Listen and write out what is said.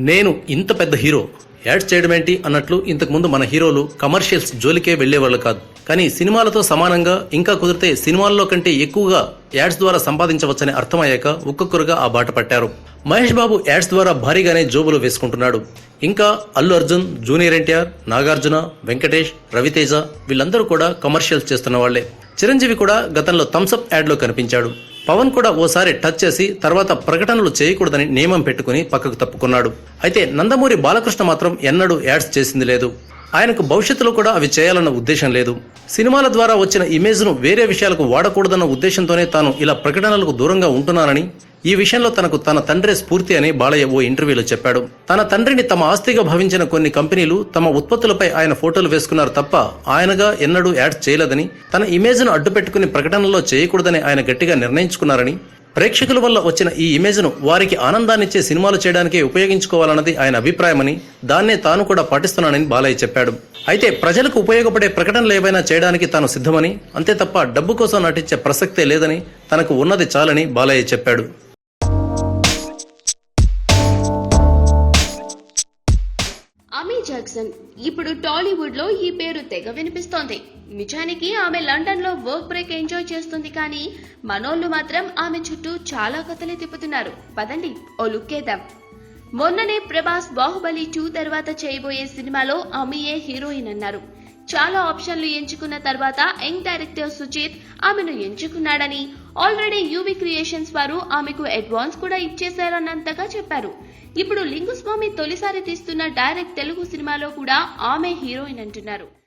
నేను ఇంత పెద్ద హీరో. యాడ్స్ చేయడం ఏంటి అన్నట్లు ఇంతకుముందు మన హీరోలు కమర్షియల్స్ జోలికే వెళ్ళేవాళ్ళు కాదు. కానీ సినిమాలతో సమానంగా ఇంకా కుదిరితే సినిమాల్లో కంటే ఎక్కువగా యాడ్స్ ద్వారా సంపాదించవచ్చని అర్థమయ్యాక ఒక్కొక్కరుగా ఆ బాట పట్టారు. మహేష్ బాబు యాడ్స్ ద్వారా భారీగానే జోబులు వేసుకుంటున్నాడు. ఇంకా అల్లు అర్జున్ జూనియర్ ఎన్టీఆర్ నాగార్జున వెంకటేష్ రవితేజ వీళ్ళందరూ కూడా కమర్షియల్స్ చేస్తున్న వాళ్ళే చిరంజీవి కూడా గతంలో థమ్స్అప్ యాడ్లో కనిపించాడు. పవన్ కూడా ఓసారి టచ్ చేసి తర్వాత ప్రకటనలు చేయకూడదని నియమం పెట్టుకుని పక్కకు తప్పుకున్నాడు. అయితే నందమూరి బాలకృష్ణ మాత్రం ఎన్నడూ యాడ్స్ చేసింది లేదు. ఆయనకు భవిష్యత్తులో కూడా అవి చేయాలన్న ఉద్దేశం లేదు. సినిమాల ద్వారా వచ్చిన ఇమేజ్ను వేరే విషయాలకు వాడకూడదన్న ఉద్దేశంతోనే తాను ఇలా ప్రకటనలకు దూరంగా ఉంటున్నానని ఈ విషయంలో తనకు తన తండ్రే స్ఫూర్తి అని బాలయ్య ఓ ఇంటర్వ్యూలో చెప్పాడు. తన తండ్రిని తమ ఆస్తిగా భావించిన కొన్ని కంపెనీలు తమ ఉత్పత్తులపై ఆయన ఫోటోలు వేసుకున్నారు తప్ప ఆయనగా ఎన్నడూ యాడ్స్ చేయలేదని తన ఇమేజ్ను అడ్డుపెట్టుకుని ప్రకటనలో చేయకూడదని ఆయన గట్టిగా నిర్ణయించుకున్నారని ప్రేక్షకుల వల్ల వచ్చిన ఈ ఇమేజ్ను వారికి ఆనందాన్నిచ్చే సినిమాలు చేయడానికే ఉపయోగించుకోవాలన్నది ఆయన అభిప్రాయమని దాన్నే తాను కూడా పాటిస్తున్నానని బాలయ్య చెప్పాడు. అయితే ప్రజలకు ఉపయోగపడే ప్రకటనలు ఏవైనా చేయడానికి తాను సిద్ధమని అంతే తప్ప డబ్బు కోసం నటించే ప్రసక్తే లేదని తనకు ఉన్నది చాలని బాలయ్య చెప్పాడు. అమీ జాక్సన్ ఇప్పుడు టాలీవుడ్లో ఈ పేరు తెగ వినిపిస్తోంది. నిజానికి ఆమె లండన్లో వర్క్ బ్రేక్ ఎంజాయ్ చేస్తుంది కానీ మనోళ్ళు మాత్రం ఆమె చుట్టూ చాలా కథలే తిప్పుతున్నారు. పదండి ఓ లుక్కేద్దాం మొన్ననే ప్రభాస్ బాహుబలి టూ తర్వాత చేయబోయే సినిమాలో అమీయే హీరోయిన్ అన్నారు. చాలా ఆప్షన్లు ఎంచుకున్న తర్వాత యంగ్ డైరెక్టర్ సుచిత్ ఆమెను ఎంచుకున్నాడని. ఆల్రెడీ యూవి క్రియేషన్స్ వారు ఆమెకు అడ్వాన్స్ కూడా ఇచ్చేశారన్నంతగా చెప్పారు. ఇప్పుడు లింగుస్వామి తొలిసారి తీస్తున్న డైరెక్ట్ తెలుగు సినిమాలో కూడా ఆమె హీరోయిన్ అంటున్నారు.